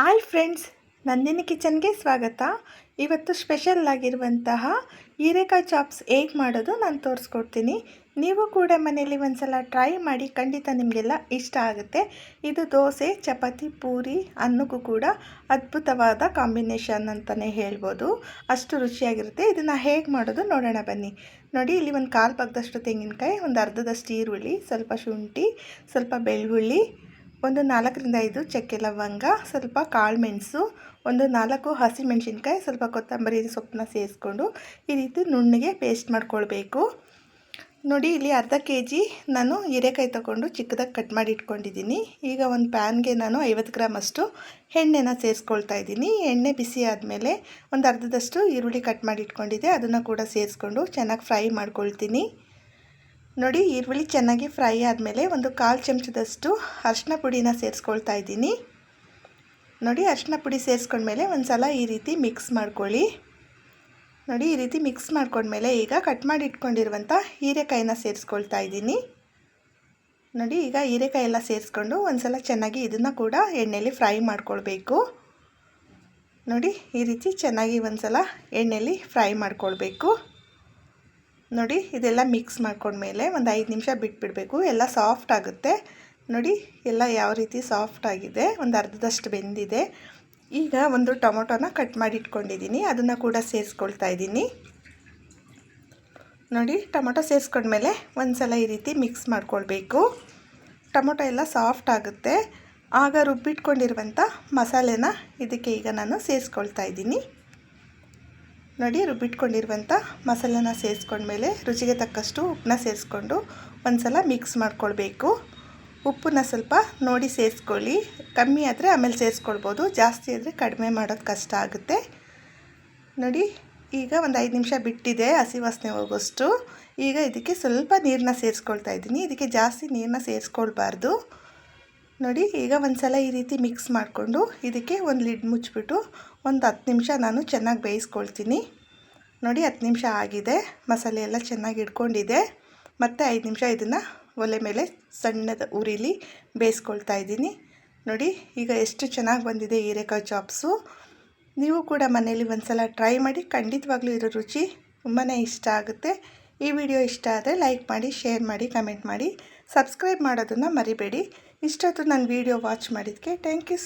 Hi friends Nandini ಕಿಚನ್ಗೆ ಸ್ವಾಗತ. ಇವತ್ತು special ಆಗಿರುವಂತಹ ಹೀರೆಕಾಯಿ ಚಾಪ್ಸ್ ಹೇಗೆ ಮಾಡೋದು ನಾನು ತೋರಿಸ್ಕೊಡ್ತೀನಿ. ನೀವು ಕೂಡ ಮನೆಯಲ್ಲಿ ಒಂದ್ಸಲ ಟ್ರೈ ಮಾಡಿ ಖಂಡಿತ ನಿಮಗೆಲ್ಲ ಇಷ್ಟ ಆಗುತ್ತೆ. ಇದು ದೋಸೆ, ಚಪಾತಿ, ಪೂರಿ, ಅನ್ನಕ್ಕೂ ಕೂಡ ಅದ್ಭುತವಾದ ಕಾಂಬಿನೇಷನ್ ಅಂತಲೇ ಹೇಳ್ಬೋದು. ಅಷ್ಟು ರುಚಿಯಾಗಿರುತ್ತೆ. ಇದನ್ನು ಹೇಗೆ ಮಾಡೋದು ನೋಡೋಣ ಬನ್ನಿ. ನೋಡಿ, ಇಲ್ಲಿ ಒಂದು ಕಾಲು ಭಾಗದಷ್ಟು ತೆಂಗಿನಕಾಯಿ, ಒಂದು ಅರ್ಧದಷ್ಟು ಈರುಳ್ಳಿ, ಸ್ವಲ್ಪ ಶುಂಠಿ, ಸ್ವಲ್ಪ ಬೆಳ್ಳುಳ್ಳಿ ಒಂದು ನಾಲ್ಕರಿಂದ ಐದು ಚಕ್ಕೆ ಲವಂಗ, ಸ್ವಲ್ಪ ಕಾಳು ಮೆಣಸು, ಒಂದು ನಾಲ್ಕು ಹಸಿಮೆಣಸಿನ್ಕಾಯಿ ಸ್ವಲ್ಪ ಕೊತ್ತಂಬರಿ ಸೊಪ್ಪನ್ನ ಸೇರಿಸ್ಕೊಂಡು ಈ ರೀತಿ ನುಣ್ಣಗೆ ಪೇಸ್ಟ್ ಮಾಡ್ಕೊಳ್ಬೇಕು. ನೋಡಿ, ಇಲ್ಲಿ ಅರ್ಧ ಕೆ ಜಿ ನಾನು ಹೀರೆಕಾಯಿ ತೊಗೊಂಡು ಚಿಕ್ಕದಾಗಿ ಕಟ್ ಮಾಡಿ ಇಟ್ಕೊಂಡಿದ್ದೀನಿ. ಈಗ ಒಂದು ಪ್ಯಾನ್ಗೆ ನಾನು ಐವತ್ತು ಗ್ರಾಮ್ ಅಷ್ಟು ಎಣ್ಣೆನ ಸೇರಿಸ್ಕೊಳ್ತಾ ಇದ್ದೀನಿ. ಎಣ್ಣೆ ಬಿಸಿ ಆದಮೇಲೆ ಒಂದು ಅರ್ಧದಷ್ಟು ಈರುಳ್ಳಿ ಕಟ್ ಮಾಡಿ ಇಟ್ಕೊಂಡಿದ್ದೆ. ಅದನ್ನು ಕೂಡ ಸೇರಿಸ್ಕೊಂಡು ಚೆನ್ನಾಗಿ ಫ್ರೈ ಮಾಡ್ಕೊಳ್ತೀನಿ. ನೋಡಿ, ಈರುಳ್ಳಿ ಚೆನ್ನಾಗಿ ಫ್ರೈ ಆದಮೇಲೆ ಒಂದು ಕಾಲು ಚಮಚದಷ್ಟು ಅರಿಶಿನ ಪುಡಿನ ಸೇರಿಸ್ಕೊಳ್ತಾ ಇದ್ದೀನಿ. ನೋಡಿ ಅರಿಶಿನ ಪುಡಿ ಸೇರಿಸ್ಕೊಂಡ್ಮೇಲೆ ಒಂದು ಸಲ ಈ ರೀತಿ ಮಿಕ್ಸ್ ಮಾಡ್ಕೊಳ್ಳಿ. ನೋಡಿ, ಈ ರೀತಿ ಮಿಕ್ಸ್ ಮಾಡ್ಕೊಂಡ್ಮೇಲೆ ಈಗ ಕಟ್ ಮಾಡಿ ಇಟ್ಕೊಂಡಿರುವಂಥ ಹೀರೆಕಾಯಿನ ಸೇರಿಸ್ಕೊಳ್ತಾ ಇದ್ದೀನಿ. ನೋಡಿ, ಈಗ ಹೀರೆಕಾಯಿ ಎಲ್ಲ ಸೇರಿಸ್ಕೊಂಡು ಒಂದು ಸಲ ಚೆನ್ನಾಗಿ ಇದನ್ನು ಕೂಡ ಎಣ್ಣೆಯಲ್ಲಿ ಫ್ರೈ ಮಾಡ್ಕೊಳ್ಬೇಕು. ನೋಡಿ, ಈ ರೀತಿ ಚೆನ್ನಾಗಿ ಒಂದು ಸಲ ಎಣ್ಣೆಯಲ್ಲಿ ಫ್ರೈ ಮಾಡ್ಕೊಳ್ಬೇಕು. ನೋಡಿ, ಇದೆಲ್ಲ ಮಿಕ್ಸ್ ಮಾಡ್ಕೊಂಡ್ಮೇಲೆ ಒಂದು ಐದು ನಿಮಿಷ ಬಿಟ್ಬಿಡಬೇಕು. ಎಲ್ಲ ಸಾಫ್ಟ್ ಆಗುತ್ತೆ. ನೋಡಿ, ಎಲ್ಲ ಯಾವ ರೀತಿ ಸಾಫ್ಟ್ ಆಗಿದೆ. ಒಂದು ಅರ್ಧದಷ್ಟು ಬೆಂದಿದೆ. ಈಗ ಒಂದು ಟೊಮೊಟೊನ ಕಟ್ ಮಾಡಿ ಇಟ್ಕೊಂಡಿದ್ದೀನಿ ಅದನ್ನು ಕೂಡ ಸೇರಿಸ್ಕೊಳ್ತಾ ಇದ್ದೀನಿ ನೋಡಿ, ಟೊಮೊಟೊ ಸೇರಿಸ್ಕೊಂಡ್ಮೇಲೆ ಒಂದು ಸಲ ಈ ರೀತಿ ಮಿಕ್ಸ್ ಮಾಡ್ಕೊಳ್ಬೇಕು. ಟೊಮೊಟೊ ಎಲ್ಲ ಸಾಫ್ಟ್ ಆಗುತ್ತೆ. ಆಗ ರುಬ್ಬಿಟ್ಕೊಂಡಿರುವಂಥ ಮಸಾಲೆನ ಇದಕ್ಕೆ ಈಗ ನಾನು ಸೇರಿಸ್ಕೊಳ್ತಾ ಇದ್ದೀನಿ ನೋಡಿ ರುಬ್ಬಿಟ್ಕೊಂಡಿರುವಂಥ ಮಸಾಲೆನ ಸೇರಿಸ್ಕೊಂಡ್ಮೇಲೆ ರುಚಿಗೆ ತಕ್ಕಷ್ಟು ಉಪ್ಪನ್ನ ಸೇರಿಸ್ಕೊಂಡು ಒಂದು ಸಲ ಮಿಕ್ಸ್ ಮಾಡ್ಕೊಳ್ಬೇಕು. ಉಪ್ಪನ್ನ ಸ್ವಲ್ಪ ನೋಡಿ ಸೇರಿಸ್ಕೊಳ್ಳಿ. ಕಮ್ಮಿ ಆದರೆ ಆಮೇಲೆ ಸೇರಿಸ್ಕೊಳ್ಬೋದು. ಜಾಸ್ತಿ ಆದರೆ ಕಡಿಮೆ ಮಾಡೋದು ಕಷ್ಟ ಆಗುತ್ತೆ. ನೋಡಿ, ಈಗ ಒಂದು ಐದು ನಿಮಿಷ ಬಿಟ್ಟಿದೆ ಹಸಿ ವಾಸನೆ ಹೋಗೋಷ್ಟು. ಈಗ ಇದಕ್ಕೆ ಸ್ವಲ್ಪ ನೀರನ್ನ ಸೇರಿಸ್ಕೊಳ್ತಾ ಇದ್ದೀನಿ. ಇದಕ್ಕೆ ಜಾಸ್ತಿ ನೀರನ್ನ ಸೇರಿಸ್ಕೊಳ್ಬಾರ್ದು. ನೋಡಿ, ಈಗ ಒಂದು ಸಲ ಈ ರೀತಿ ಮಿಕ್ಸ್ ಮಾಡಿಕೊಂಡು ಇದಕ್ಕೆ ಒಂದು ಲಿಡ್ ಮುಚ್ಚಿಬಿಟ್ಟು ಒಂದು ಹತ್ತು ನಿಮಿಷ ನಾನು ಚೆನ್ನಾಗಿ ಬೇಯಿಸ್ಕೊಳ್ತೀನಿ. ನೋಡಿ, ಹತ್ತು ನಿಮಿಷ ಆಗಿದೆ. ಮಸಾಲೆ ಎಲ್ಲ ಚೆನ್ನಾಗಿ ಇಟ್ಕೊಂಡಿದೆ ಮತ್ತು ಐದು ನಿಮಿಷ ಇದನ್ನು ಒಲೆ ಮೇಲೆ ಸಣ್ಣದ ಉರಿಲಿ ಬೇಯಿಸ್ಕೊಳ್ತಾ ಇದ್ದೀನಿ. ನೋಡಿ, ಈಗ ಎಷ್ಟು ಚೆನ್ನಾಗಿ ಬಂದಿದೆ ಹೀರೆಕಾಯಿ ಚಾಪ್ಸು ನೀವು ಕೂಡ ಮನೇಲಿ ಒಂದು ಸಲ ಟ್ರೈ ಮಾಡಿ, ಖಂಡಿತವಾಗ್ಲೂ ಇರೋ ರುಚಿ ತುಂಬಾ ಇಷ್ಟ ಆಗುತ್ತೆ. ಈ ವಿಡಿಯೋ ಇಷ್ಟ ಆದರೆ ಲೈಕ್ ಮಾಡಿ, ಶೇರ್ ಮಾಡಿ, ಕಮೆಂಟ್ ಮಾಡಿ. ಸಬ್ಸ್ಕ್ರೈಬ್ ಮಾಡೋದನ್ನು ಮರಿಬೇಡಿ. ಇಷ್ಟೊತ್ತು ನನ್ನ ವೀಡಿಯೋ ವಾಚ್ ಮಾಡಿದ್ದಕ್ಕೆ ಥ್ಯಾಂಕ್ ಯು